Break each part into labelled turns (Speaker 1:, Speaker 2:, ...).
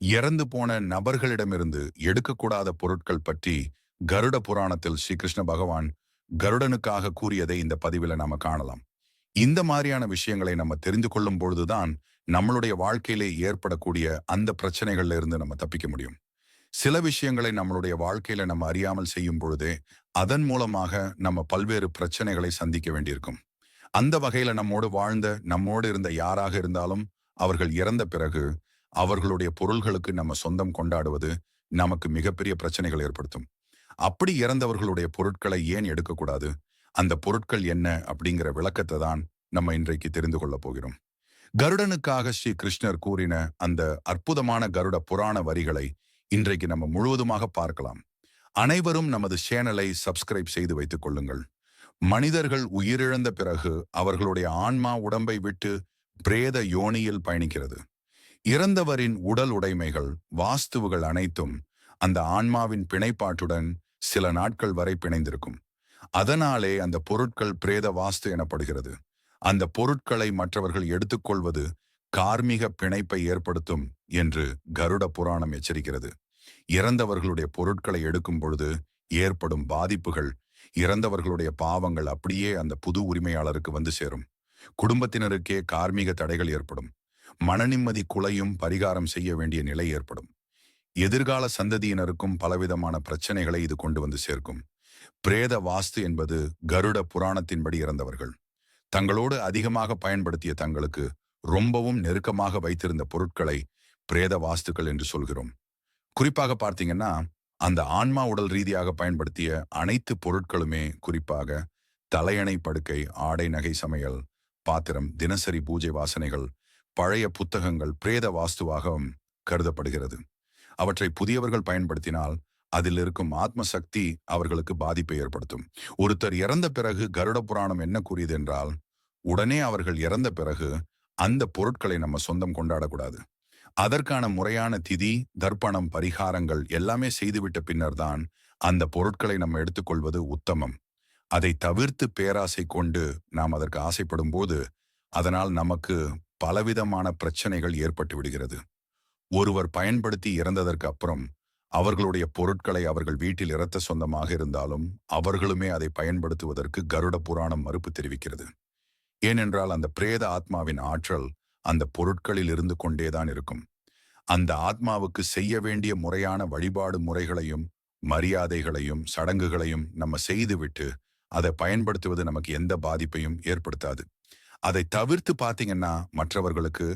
Speaker 1: இறந்து போன நபர்களிடமிருந்து எடுக்கக்கூடாத பொருட்கள் பற்றி கருட புராணத்தில் ஸ்ரீகிருஷ்ண பகவான் கருடனுக்காக கூறியதை இந்த பதிவில் நாம காணலாம். இந்த மாதிரியான விஷயங்களை நம்ம தெரிந்து கொள்ளும் பொழுதுதான் நம்மளுடைய வாழ்க்கையிலே ஏற்படக்கூடிய அந்த பிரச்சனைகள்ல இருந்து நம்ம தப்பிக்க முடியும். சில விஷயங்களை நம்மளுடைய வாழ்க்கையில நம்ம அறியாமல் செய்யும் பொழுதே அதன் மூலமாக நம்ம பல்வேறு பிரச்சனைகளை சந்திக்க வேண்டியிருக்கும். அந்த வகையில நம்மோடு வாழ்ந்த நம்மோடு இருந்த யாராக இருந்தாலும் அவர்கள் இறந்த பிறகு அவர்களுடைய பொருள்களுக்கு நம்ம சொந்தம் கொண்டாடுவது நமக்கு மிகப்பெரிய பிரச்சனைகள் ஏற்படுத்தும். அப்படி இறந்தவர்களுடைய பொருட்களை ஏன் எடுக்கக்கூடாது? அந்த பொருட்கள் என்ன? அப்படிங்கிற விளக்கத்தை தான் நம்ம இன்றைக்கு தெரிந்து கொள்ளப் போகிறோம். கருடனுக்காக ஸ்ரீ கிருஷ்ணர் கூறின அந்த அற்புதமான கருட புராண வரிகளை இன்றைக்கு நம்ம முழுவதுமாக பார்க்கலாம். அனைவரும் நமது சேனலை சப்ஸ்கிரைப் செய்து வைத்துக் கொள்ளுங்கள். மனிதர்கள் உயிரிழந்த பிறகு அவர்களுடைய ஆன்மா உடம்பை விட்டு பிரேத யோனியில் பயணிக்கிறது. இறந்தவரின் உடல் உடைமைகள் வாஸ்துவுகள் அனைத்தும் அந்த ஆன்மாவின் பிணைப்பாட்டுடன் சில நாட்கள் வரை பிணைந்திருக்கும். அதனாலே அந்த பொருட்கள் பிரேத வாஸ்து எனப்படுகிறது. அந்த பொருட்களை மற்றவர்கள் எடுத்துக்கொள்வது கார்மிக பிணைப்பை ஏற்படுத்தும் என்று கருட புராணம் எச்சரிக்கிறது. இறந்தவர்களுடைய பொருட்களை எடுக்கும் பொழுது ஏற்படும் பாதிப்புகள் இறந்தவர்களுடைய பாவங்கள் அப்படியே அந்த புது உரிமையாளருக்கு வந்து சேரும். குடும்பத்தினருக்கே கார்மீக தடைகள் ஏற்படும். மனநிம்மதி குலையும் பரிகாரம் செய்ய வேண்டிய நிலை ஏற்படும். எதிர்கால சந்ததியினருக்கும் பலவிதமான பிரச்சனைகளை இது கொண்டு வந்து சேர்க்கும். பிரேத வாஸ்து என்பது கருட புராணத்தின்படி இறந்தவர்கள். தங்களோடு அதிகமாக பயன்படுத்திய தங்களுக்கு ரொம்பவும் நெருக்கமாக வைத்திருந்த பொருட்களை பிரேத வாஸ்துக்கள் என்று சொல்கிறோம். குறிப்பாக பார்த்தீங்கன்னா அந்த ஆன்மா உடல் ரீதியாக பயன்படுத்திய அனைத்து பொருட்களுமே குறிப்பாக தலையணை படுக்கை ஆடை நகை சமையல் பாத்திரம் தினசரி பூஜை வாசனைகள் பழைய புத்தகங்கள் பிரேத வாஸ்துவாகவும் கருதப்படுகிறது. அவற்றை புதியவர்கள் பயன்படுத்தினால் அதில் இருக்கும் ஆத்ம சக்தி அவர்களுக்கு பாதிப்பை ஏற்படுத்தும். ஒருத்தர் இறந்த பிறகு கருட புராணம் என்ன கூறியது என்றால் உடனே அவர்கள் இறந்த பிறகு அந்த பொருட்களை நம்ம சொந்தம் கொண்டாடக்கூடாது. அதற்கான முறையான திதி தர்ப்பணம் பரிகாரங்கள் எல்லாமே செய்துவிட்ட பின்னர் தான் அந்த பொருட்களை நம்ம எடுத்துக்கொள்வது உத்தமம். அதை தவிர்த்து பேராசை கொண்டு நாம் அதற்கு ஆசைப்படும் போது அதனால் நமக்கு பலவிதமான பிரச்சனைகள் ஏற்பட்டு விடுகிறது. ஒருவர் பயன்படுத்தி இறந்ததற்கு அப்புறம் அவர்களுடைய பொருட்களை அவர்கள் வீட்டில் இறத்த சொந்தமாக இருந்தாலும் அவர்களுமே அதை பயன்படுத்துவதற்கு கருட புராணம் மறுப்பு தெரிவிக்கிறது. ஏனென்றால் அந்த பிரேத ஆத்மாவின் ஆற்றல் அந்த பொருட்களில் இருந்து கொண்டேதான் இருக்கும். அந்த ஆத்மாவுக்கு செய்ய வேண்டிய முறையான வழிபாடு முறைகளையும் மரியாதைகளையும் சடங்குகளையும் நம்ம செய்துவிட்டு அதை பயன்படுத்துவது நமக்கு எந்த பாதிப்பையும் ஏற்படுத்தாது. அதை தவிர்த்து பார்த்தீங்கன்னா மற்றவர்களுக்கு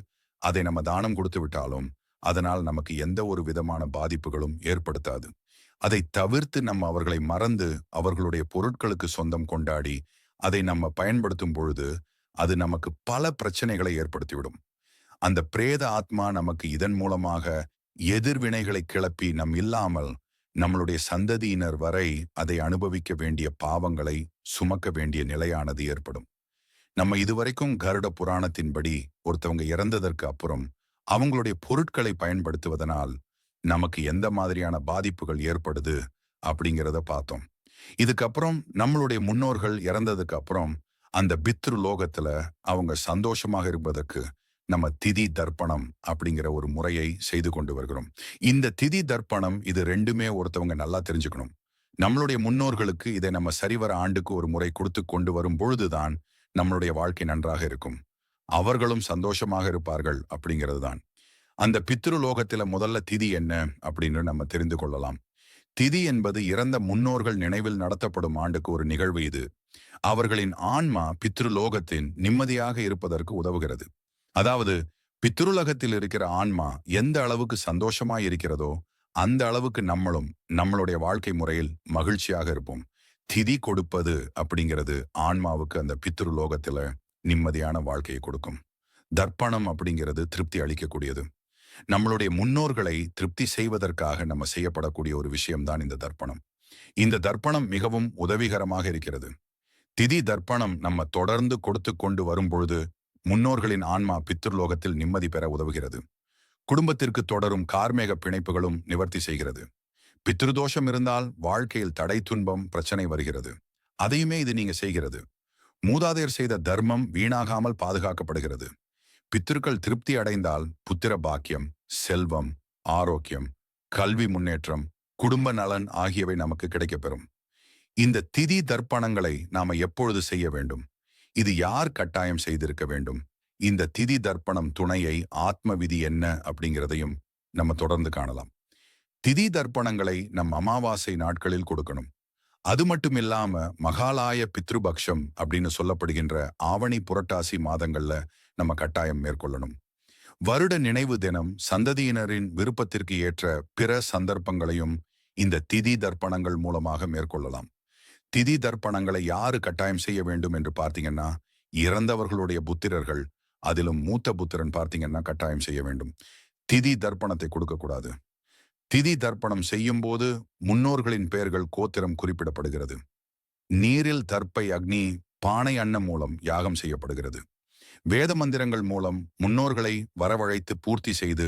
Speaker 1: அதை நம்ம தானம் கொடுத்து விட்டாலும் அதனால் நமக்கு எந்த ஒரு விதமான பாதிப்புகளும் ஏற்படுத்தாது. அதை தவிர்த்து நம்ம அவர்களை மறந்து அவர்களுடைய பொருட்களுக்கு சொந்தம் கொண்டாடி அதை நம்ம பயன்படுத்தும் பொழுது அது நமக்கு பல பிரச்சனைகளை ஏற்படுத்திவிடும். அந்த பிரேத ஆத்மா நமக்கு இதன் மூலமாக எதிர்வினைகளை கிளப்பி நம் இல்லாமல் நம்மளுடைய சந்ததியினர் வரை அதை அனுபவிக்க வேண்டிய பாவங்களை சுமக்க வேண்டிய நிலையானது ஏற்படும். நம்ம இதுவரைக்கும் கருட புராணத்தின்படி ஒருத்தவங்க இறந்ததற்கு அப்புறம் அவங்களுடைய பொருட்களை பயன்படுத்துவதனால் நமக்கு எந்த மாதிரியான பாதிப்புகள் ஏற்படுது அப்படிங்கிறத பார்த்தோம். இதுக்கப்புறம் நம்மளுடைய முன்னோர்கள் இறந்ததுக்கு அப்புறம் அந்த பித்ரு லோகத்துல அவங்க சந்தோஷமாக இருப்பதற்கு நம்ம திதி தர்ப்பணம் அப்படிங்கிற ஒரு முறையை செய்து கொண்டு வருகிறோம். இந்த திதி தர்ப்பணம் இது ரெண்டுமே ஒருத்தவங்க நல்லா தெரிஞ்சுக்கணும். நம்மளுடைய முன்னோர்களுக்கு இதை நம்ம சரிவர ஆண்டுக்கு ஒரு முறை கொடுத்து கொண்டு வரும் பொழுதுதான் நம்மளுடைய வாழ்க்கை நன்றாக இருக்கும். அவர்களும் சந்தோஷமாக இருப்பார்கள் அப்படிங்கிறது தான் அந்த பித்ருலோகத்தில முதல்ல திதி என்ன அப்படின்னு நம்ம தெரிந்து கொள்ளலாம். திதி என்பது இறந்த முன்னோர்கள் நினைவில் நடத்தப்படும் ஆண்டுக்கு ஒரு நிகழ்வு இது. அவர்களின் ஆன்மா பித்ருலோகத்தின் நிம்மதியாக இருப்பதற்கு உதவுகிறது. அதாவது பித்ருலகத்தில் இருக்கிற ஆன்மா எந்த அளவுக்கு சந்தோஷமா இருக்கிறதோ அந்த அளவுக்கு நம்மளும் நம்மளுடைய வாழ்க்கை முறையில் மகிழ்ச்சியாக இருப்போம். திதி கொடுப்பது அப்படிங்கிறது ஆன்மாவுக்கு அந்த பித்ருலோகத்துல நிம்மதியான வாழ்க்கையை கொடுக்கும். தர்ப்பணம் அப்படிங்கிறது திருப்தி அளிக்கக்கூடியது. நம்மளுடைய முன்னோர்களை திருப்தி செய்வதற்காக நம்ம செய்யப்படக்கூடிய ஒரு விஷயம்தான் இந்த தர்ப்பணம். இந்த தர்ப்பணம் மிகவும் உதவிகரமாக இருக்கிறது. திதி தர்ப்பணம் நம்ம தொடர்ந்து கொடுத்து கொண்டு வரும் பொழுது முன்னோர்களின் ஆன்மா பித்ருலோகத்தில் நிம்மதி பெற உதவுகிறது. குடும்பத்திற்கு தொடரும் கார்மேக பிணைப்புகளும் நிவர்த்தி செய்கிறது. பித்ருதோஷம் இருந்தால் வாழ்க்கையில் தடை துன்பம் பிரச்சனை வருகிறது. அதையுமே இது நீங்க செய்கிறது. மூதாதையர் செய்த தர்மம் வீணாகாமல் பாதுகாக்கப்படுகிறது. பித்திருக்கள் திருப்தி அடைந்தால் புத்திர பாக்கியம் செல்வம் ஆரோக்கியம் கல்வி முன்னேற்றம் குடும்ப நலன் ஆகியவை நமக்கு கிடைக்கப்பெறும். இந்த திதி தர்ப்பணங்களை நாம எப்பொழுது செய்ய வேண்டும்? இது யார் கட்டாயம் செய்திருக்க வேண்டும்? இந்த திதி தர்ப்பணம் துணையை ஆத்ம விதி என்ன அப்படிங்கிறதையும் நம்ம தொடர்ந்து காணலாம். திதி தர்ப்பணங்களை நம் அமாவாசை நாட்களில் கொடுக்கணும். அது மட்டும் இல்லாம மகாலாய பித்ருபக்ஷம் அப்படின்னு சொல்லப்படுகின்ற ஆவணி புரட்டாசி மாதங்கள்ல நம்ம கட்டாயம் மேற்கொள்ளணும். வருட நினைவு தினம் சந்ததியினரின் விருப்பத்திற்கு ஏற்ற பிற சந்தர்ப்பங்களையும் இந்த திதி தர்ப்பணங்கள் மூலமாக மேற்கொள்ளலாம். திதி தர்ப்பணங்களை யாரு கட்டாயம் செய்ய வேண்டும் என்று பார்த்தீங்கன்னா இறந்தவர்களுடைய புத்திரர்கள் அதிலும் மூத்த புத்திரன் பார்த்தீங்கன்னா கட்டாயம் செய்ய வேண்டும். திதி தர்ப்பணத்தை கொடுக்கக்கூடாது. திதி தர்ப்பணம் செய்யும் போது முன்னோர்களின் பெயர்கள் கோத்திரம் குறிப்பிடப்படுகிறது. நீரில் தர்ப்பை அக்னி பானை அன்னம் மூலம் யாகம் செய்யப்படுகிறது. வேத மந்திரங்கள் மூலம் முன்னோர்களை வரவழைத்து பூர்த்தி செய்து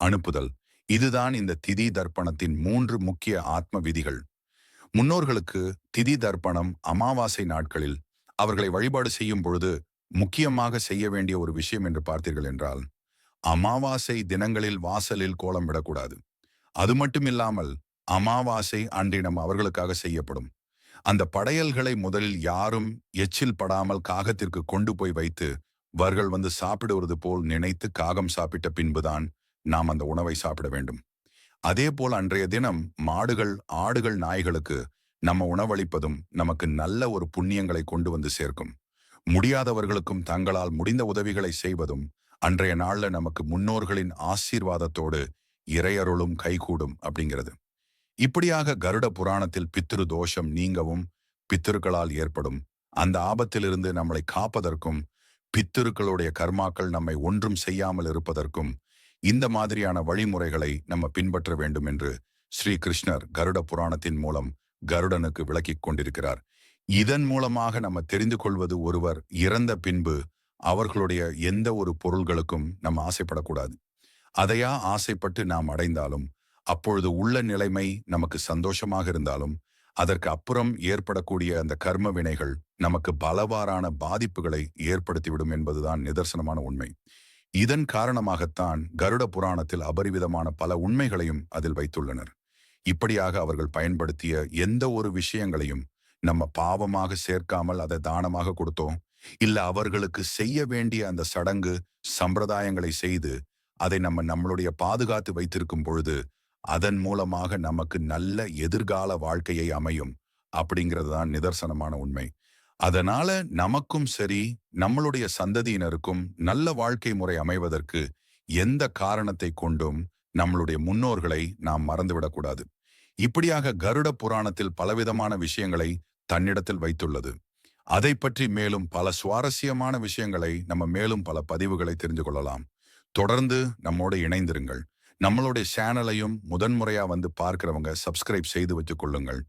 Speaker 1: அனுப்புதல். இதுதான் இந்த திதி தர்ப்பணத்தின் மூன்று முக்கிய ஆத்ம விதிகள். முன்னோர்களுக்கு திதி தர்ப்பணம் அமாவாசை நாட்களில் அவர்களை வழிபாடு செய்யும் பொழுது முக்கியமாக செய்ய வேண்டிய ஒரு விஷயம் என்று பார்த்தீர்கள் என்றால் அமாவாசை தினங்களில் வாசலில் கோலம் விடக்கூடாது. அது மட்டும் இல்லாமல் அமாவாசை அன்றினம் அவர்களுக்காக செய்யப்படும். அந்த படையல்களை முதலில் யாரும் எச்சில் படாமல் காகத்திற்கு கொண்டு போய் வைத்து வர்கள் வந்து சாப்பிடுவது போல் நினைத்து காகம் சாப்பிட்ட பின்புதான் நாம் அந்த உணவை சாப்பிட வேண்டும். அதே போல் அன்றைய தினம் மாடுகள் ஆடுகள் நாய்களுக்கு நம்ம உணவளிப்பதும் நமக்கு நல்ல ஒரு புண்ணியங்களை கொண்டு வந்து சேர்க்கும். முடியாதவர்களுக்கும் தங்களால் முடிந்த உதவிகளை செய்வதும் அன்றைய நாளில் நமக்கு முன்னோர்களின் ஆசீர்வாதத்தோடு இறையருளும் கைகூடும் அப்படிங்கிறது. இப்படியாக கருட புராணத்தில் பித்திரு தோஷம் நீங்கவும் பித்திருக்களால் ஏற்படும். அந்த ஆபத்திலிருந்து நம்மளை காப்பதற்கும் பித்திருக்களுடைய கர்மாக்கள் நம்மை ஒன்றும் செய்யாமல் இருப்பதற்கும் இந்த மாதிரியான வழிமுறைகளை நம்ம பின்பற்ற வேண்டும் என்று ஸ்ரீ கிருஷ்ணர் கருட புராணத்தின் மூலம் கருடனுக்கு விளக்கிக் கொண்டிருக்கிறார். இதன் மூலமாக நம்ம தெரிந்து கொள்வது ஒருவர் இறந்த பின்பு அவர்களுடைய எந்த ஒரு பொருள்களுக்கும் நம்ம ஆசைப்படக்கூடாது. அதையா ஆசைப்பட்டு நாம் அடைந்தாலும் அப்பொழுது உள்ள நிலைமை நமக்கு சந்தோஷமாக இருந்தாலும் அதற்கு அப்புறம் ஏற்படக்கூடிய அந்த கர்ம வினைகள் நமக்கு பலவாறான பாதிப்புகளை ஏற்படுத்திவிடும் என்பதுதான் நிதர்சனமான உண்மை. இதன் காரணமாகத்தான் கருட புராணத்தில் அபரிவிதமான பல உண்மைகளையும் அதில் வைத்துள்ளனர். இப்படியாக அவர்கள் பயன்படுத்திய எந்த ஒரு விஷயங்களையும் நம்ம பாவமாக சேர்க்காமல் அதை தானமாக கொடுத்தோம். இல்ல அவர்களுக்கு செய்ய வேண்டிய அந்த சடங்கு சம்பிரதாயங்களை செய்து அதை நம்ம நம்மளுடைய பாதுகாத்து வைத்திருக்கும் பொழுது அதன் மூலமாக நமக்கு நல்ல எதிர்கால வாழ்க்கையை அமையும் அப்படிங்கிறது தான் நிதர்சனமான உண்மை. அதனால நமக்கும் சரி நம்மளுடைய சந்ததியினருக்கும் நல்ல வாழ்க்கை முறை அமைவதற்கு எந்த காரணத்தை கொண்டும் நம்மளுடைய முன்னோர்களை நாம் மறந்துவிடக்கூடாது. இப்படியாக கருட புராணத்தில் பலவிதமான விஷயங்களை தன்னிடத்தில் வைத்துள்ளது. அதை பற்றி மேலும் பல சுவாரஸ்யமான விஷயங்களை நம்ம மேலும் பல பதிவுகளை தெரிந்து கொள்ளலாம். தொடர்ந்து நம்மோடு இணைந்திருங்கள். நம்மளுடைய சேனலையும் முதன்முறையாக வந்து பார்க்கிறவங்க சப்ஸ்கிரைப் செய்து வச்சுக்கொள்ளுங்கள்